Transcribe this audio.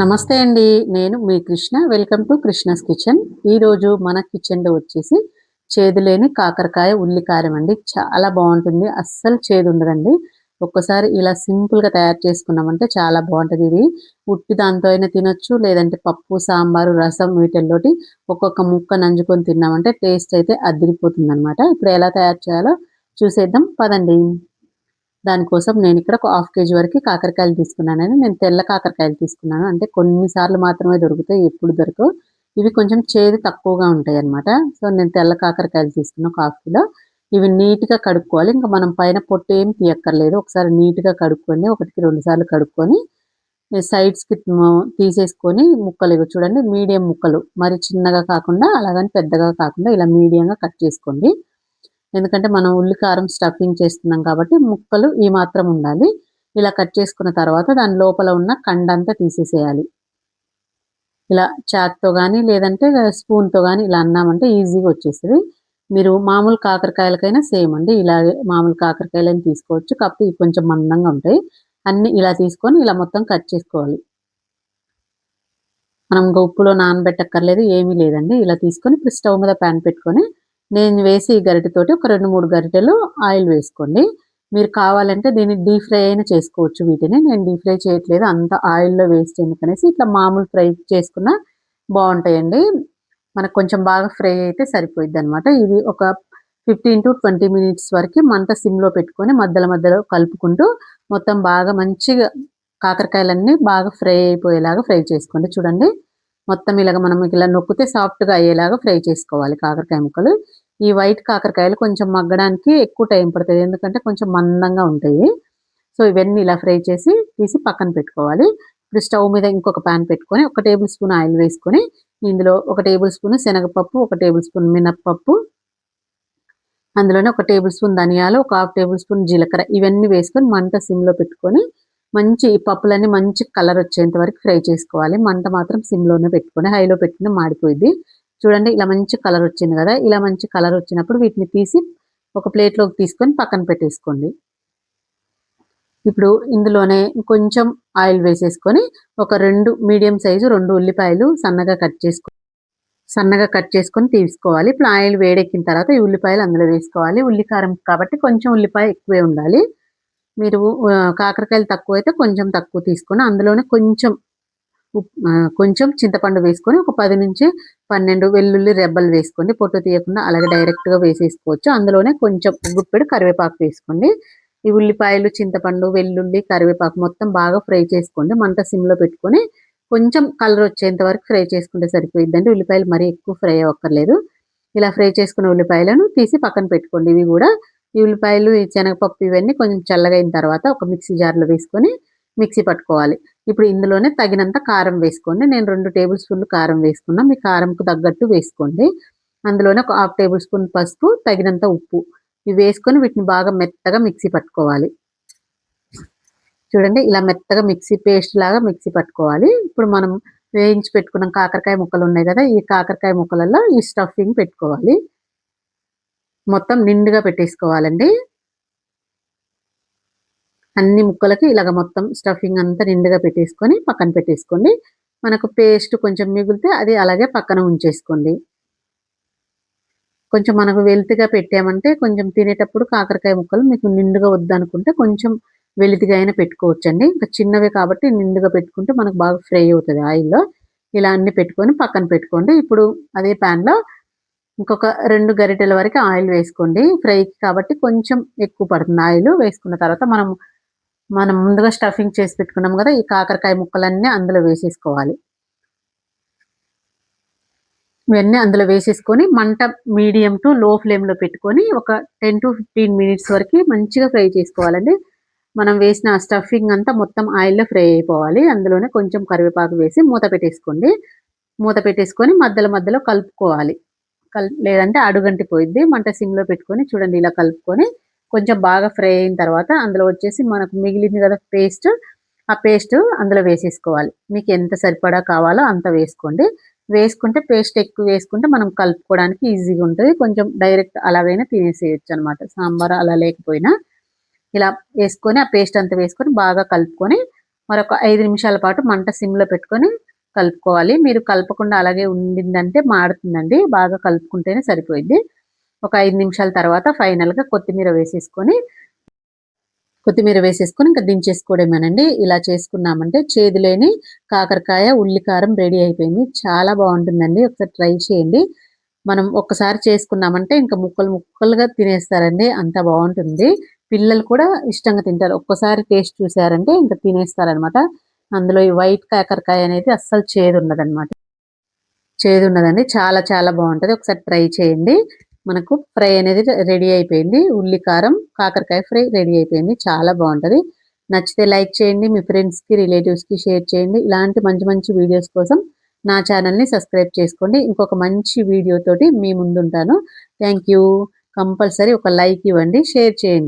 నమస్తే అండి. నేను మీ Krishna. Welcome to Krishna's kitchen. ఈరోజు మన కిచెన్లో వచ్చేసి చేదు లేని కాకరకాయ ఉల్లికారం అండి. చాలా బాగుంటుంది. అస్సలు చేదు ఉండదండి. ఒక్కసారి ఇలా సింపుల్గా తయారు చేసుకున్నామంటే చాలా బాగుంటుంది. ఇది ఉట్టి దాంతో అయినా తినొచ్చు లేదంటే పప్పు సాంబారు రసం వీటిల్లోటి ఒక్కొక్క ముక్క నంజుకొని తిన్నామంటే టేస్ట్ అయితే అదిరిపోతుంది అనమాట ఇప్పుడు ఎలా తయారు చేయాలో చూసేద్దాం. పదండి. దానికోసం నేను ఇక్కడ ఒక హాఫ్ కేజీ వరకు కాకరకాయలు తీసుకున్నాను నేను తెల్ల కాకరకాయలు తీసుకున్నాను. అంటే కొన్నిసార్లు మాత్రమే దొరుకుతాయి ఎప్పుడు దొరకవు. ఇవి కొంచెం చేదు తక్కువగా ఉంటాయి అనమాట సో నేను తెల్ల కాకరకాయలు తీసుకున్నా ఒక హాఫ్ కిలో. ఇవి నీట్గా కడుక్కోవాలి. ఇంకా మనం పైన పొట్టు ఏం తీయక్కర్లేదు. ఒకసారి నీట్గా కడుక్కొని ఒకటికి రెండు సార్లు కడుక్కొని సైడ్స్కి తీసేసుకొని ముక్కలు ఇవి చూడండి. మీడియం ముక్కలు. మరి చిన్నగా కాకుండా అలాగని పెద్దగా కాకుండా ఇలా మీడియంగా కట్ చేసుకోండి. ఎందుకంటే మనం ఉల్లి కారం స్టఫింగ్ చేస్తున్నాం కాబట్టి ముక్కలు ఈ మాత్రం ఉండాలి. ఇలా కట్ చేసుకున్న తర్వాత దాని లోపల ఉన్న కండంతా తీసేసేయాలి. ఇలా చాక్తో కానీ లేదంటే స్పూన్తో కానీ ఇలా అన్నామంటే ఈజీగా వచ్చేస్తుంది. మీరు మామూలు కాకరకాయలకైనా సేమ్ అండి. ఇలాగే మామూలు కాకరకాయలని తీసుకోవచ్చు. కాకపోతే కొంచెం మందంగా ఉంటాయి. అన్ని ఇలా తీసుకొని ఇలా మొత్తం కట్ చేసుకోవాలి. మనం ఉప్పులో నానబెట్టక్కర్లేదు ఏమీ లేదండి. ఇలా తీసుకొని ఇప్పుడు స్టవ్ మీద ప్యాన్ పెట్టుకొని నేను వేసి గరిటెతోటి ఒక రెండు మూడు గరిటెలు ఆయిల్ వేసుకోండి. మీరు కావాలంటే దీన్ని డీప్ ఫ్రై అయినా చేసుకోవచ్చు వీటిని. నేను డీప్ ఫ్రై చేయట్లేదు. అంత ఆయిల్లో వేస్ట్ ఎందుకనేసి ఇట్లా మామూలు ఫ్రై చేసుకున్న బాగుంటాయండి. మనకు కొంచెం బాగా ఫ్రై అయితే సరిపోయిద్ది అనమాట ఇది ఒక ఫిఫ్టీన్ టు ట్వంటీ మినిట్స్ వరకు మంట సిమ్లో పెట్టుకొని మధ్యలో మధ్యలో కలుపుకుంటూ మొత్తం బాగా మంచిగా కాకరకాయలన్నీ బాగా ఫ్రై అయిపోయేలాగా ఫ్రై చేసుకోండి. చూడండి. మొత్తం ఇలాగ మనం ఇలా నొక్కితే సాఫ్ట్గా అయ్యేలాగా ఫ్రై చేసుకోవాలి కాకరకాయ ముక్కలు. ఈ వైట్ కాకరకాయలు కొంచెం మగ్గడానికి ఎక్కువ టైం పడుతుంది. ఎందుకంటే కొంచెం మందంగా ఉంటాయి. సో ఇవన్నీ ఇలా ఫ్రై చేసి తీసి పక్కన పెట్టుకోవాలి. ఇప్పుడు స్టవ్ మీద ఇంకొక ప్యాన్ పెట్టుకొని ఒక టేబుల్ స్పూన్ ఆయిల్ వేసుకొని ఇందులో ఒక టేబుల్ స్పూన్ శనగపప్పు ఒక టేబుల్ స్పూన్ మినప్పప్పు అందులోనే ఒక టేబుల్ స్పూన్ ధనియాలు ఒక హాఫ్ టేబుల్ స్పూన్ జీలకర్ర ఇవన్నీ వేసుకొని మంట సిమ్లో పెట్టుకొని మంచి ఈ పప్పులన్నీ మంచి కలర్ వచ్చేంత వరకు ఫ్రై చేసుకోవాలి. మంట మాత్రం సిమ్లోనే పెట్టుకొని హైలో పెట్టుకుని మాడిపోయింది చూడండి ఇలా మంచి కలర్ వచ్చింది కదా ఇలా మంచి కలర్ వచ్చినప్పుడు వీటిని తీసి ఒక ప్లేట్లోకి తీసుకొని పక్కన పెట్టేసుకోండి. ఇప్పుడు ఇందులోనే కొంచెం ఆయిల్ వేసేసుకొని ఒక రెండు మీడియం సైజు రెండు ఉల్లిపాయలు సన్నగా కట్ చేసుకొని సన్నగా కట్ చేసుకొని తీసుకోవాలి. ఇప్పుడు ఆయిల్ వేడెక్కిన తర్వాత ఈ ఉల్లిపాయలు అందులో వేసుకోవాలి. ఉల్లికారం కాబట్టి కొంచెం ఉల్లిపాయ ఎక్కువే ఉండాలి. మీరు కాకరకాయలు తక్కువ అయితే కొంచెం తక్కువ తీసుకొని అందులోనే కొంచెం కొంచెం చింతపండు వేసుకొని ఒక పది నుంచి పన్నెండు వెల్లుల్లి రెబ్బలు వేసుకోండి. పొట్టు తీయకుండా అలాగే డైరెక్ట్గా వేసేసుకోవచ్చు. అందులోనే కొంచెం గుప్పెడు కరివేపాకు వేసుకోండి. ఈ ఉల్లిపాయలు చింతపండు వెల్లుల్లి కరివేపాకు మొత్తం బాగా ఫ్రై చేసుకోండి. మంట సిమ్లో పెట్టుకొని కొంచెం కలర్ వచ్చేంత వరకు ఫ్రై చేసుకుంటే సరిపోయిద్దండి. ఉల్లిపాయలు మరీ ఎక్కువ ఫ్రై అవ్వక్కర్లేదు. ఇలా ఫ్రై చేసుకున్న ఉల్లిపాయలను తీసి పక్కన పెట్టుకోండి. ఇవి కూడా ఈ ఉల్లిపాయలు ఈ శనగపప్పు ఇవన్నీ కొంచెం చల్లగైన తర్వాత ఒక మిక్సీ జార్లో వేసుకొని మిక్సీ పట్టుకోవాలి. ఇప్పుడు ఇందులోనే తగినంత కారం వేసుకోండి. నేను రెండు టేబుల్ స్పూన్లు కారం వేసుకున్నా. మీ కారంకు తగ్గట్టు వేసుకోండి. అందులోనే ఒక హాఫ్ టేబుల్ స్పూన్ పసుపు తగినంత ఉప్పు. ఇవి వేసుకొని వీటిని బాగా మెత్తగా మిక్సీ పట్టుకోవాలి. చూడండి ఇలా మెత్తగా మిక్సీ పేస్ట్ లాగా మిక్సీ పట్టుకోవాలి. ఇప్పుడు మనం వేయించి పెట్టుకున్న కాకరకాయ ముక్కలు ఉన్నాయి కదా ఈ కాకరకాయ ముక్కలలో ఈ స్టఫింగ్ పెట్టుకోవాలి. మొత్తం నిండుగా పెట్టేసుకోవాలండి. అన్ని ముక్కలకి ఇలాగ మొత్తం స్టఫింగ్ అంతా నిండుగా పెట్టేసుకొని పక్కన పెట్టేసుకోండి. మనకు పేస్ట్ కొంచెం మిగిలితే అది అలాగే పక్కన ఉంచేసుకోండి. కొంచెం మనకు వెలితిగా పెట్టామంటే కొంచెం తినేటప్పుడు కాకరకాయ ముక్కలు మీకు నిండుగా వద్దనుకుంటే కొంచెం వెలితిగా అయినా పెట్టుకోవచ్చండి. ఇంకా చిన్నవి కాబట్టి నిండుగా పెట్టుకుంటే మనకు బాగా ఫ్రై అవుతుంది ఆయిల్లో. ఇలా అన్ని పెట్టుకొని పక్కన పెట్టుకోండి. ఇప్పుడు అదే ప్యాన్లో ఇంకొక రెండు గరిటెల వరకు ఆయిల్ వేసుకోండి. ఫ్రైకి కాబట్టి కొంచెం ఎక్కువ పడుతుంది ఆయిల్. వేసుకున్న తర్వాత మనం మనం ముందుగా స్టఫింగ్ చేసి పెట్టుకున్నాం కదా ఈ కాకరకాయ ముక్కలన్నీ అందులో వేసేసుకోవాలి. ఇవన్నీ అందులో వేసేసుకొని మంట మీడియం టు లో ఫ్లేమ్లో పెట్టుకొని ఒక టెన్ టు ఫిఫ్టీన్ మినిట్స్ వరకు మంచిగా ఫ్రై చేసుకోవాలండి. మనం వేసిన స్టఫింగ్ అంతా మొత్తం ఆయిల్లో ఫ్రై అయిపోవాలి. అందులోనే కొంచెం కరివేపాకు వేసి మూత పెట్టేసుకోండి. మూత పెట్టేసుకొని మధ్యలో మధ్యలో కలుపుకోవాలి. కల్ లేదంటే అడుగంటి పోయిద్ది. మంట సిమ్లో పెట్టుకొని చూడండి ఇలా కలుపుకొని కొంచెం బాగా ఫ్రై అయిన తర్వాత అందులో వచ్చేసి మనకు మిగిలింది కదా పేస్ట్ ఆ పేస్ట్ అందులో వేసేసుకోవాలి. మీకు ఎంత సరిపడా కావాలో అంత వేసుకోండి. వేసుకుంటే పేస్ట్ ఎక్కువ వేసుకుంటే మనం కలుపుకోవడానికి ఈజీగా ఉంటుంది. కొంచెం డైరెక్ట్ అలాగైనా తినేసేయచ్చు అనమాట సాంబార్ అలా లేకపోయినా ఇలా వేసుకొని ఆ పేస్ట్ అంతా వేసుకొని బాగా కలుపుకొని మరొక ఐదు నిమిషాల పాటు మంట సిమ్లో పెట్టుకొని కలుపుకోవాలి. మీరు కలపకుండా అలాగే ఉండిందంటే మాడుతుందండి. బాగా కలుపుకుంటేనే సరిపోయింది. ఒక ఐదు నిమిషాల తర్వాత ఫైనల్గా కొత్తిమీర వేసేసుకొని కొత్తిమీర వేసేసుకొని ఇంకా దించేసుకోవడమేనండి. ఇలా చేసుకున్నామంటే చేదులేని కాకరకాయ ఉల్లికారం రెడీ అయిపోయింది. చాలా బాగుంటుందండి. ఒకసారి ట్రై చేయండి. మనం ఒక్కసారి చేసుకున్నామంటే ఇంకా ముక్కలు ముక్కలుగా తినేస్తారండి. అంత బాగుంటుంది. పిల్లలు కూడా ఇష్టంగా తింటారు. ఒక్కసారి టేస్ట్ చూసారంటే ఇంకా తినేస్తారనమాట అందులో ఈ వైట్ కాకరకాయ అనేది అస్సలు చేదు ఉండదన్నమాట చేదు ఉన్నదండి చాలా చాలా బాగుంటుంది. ఒకసారి ట్రై చేయండి. మనకు ఫ్రై అనేది రెడీ అయిపోయింది. ఉల్లి కారం కాకరకాయ ఫ్రై రెడీ అయిపోయింది. చాలా బాగుంటుంది. నచ్చితే లైక్ చేయండి. మీ ఫ్రెండ్స్కి రిలేటివ్స్కి షేర్ చేయండి. ఇలాంటి మంచి మంచి వీడియోస్ కోసం నా ఛానల్ని సబ్స్క్రైబ్ చేసుకోండి. ఇంకొక మంచి వీడియోతోటి మీ ముందుంటాను. Thank you. కంపల్సరీ ఒక లైక్ ఇవ్వండి. షేర్ చేయండి.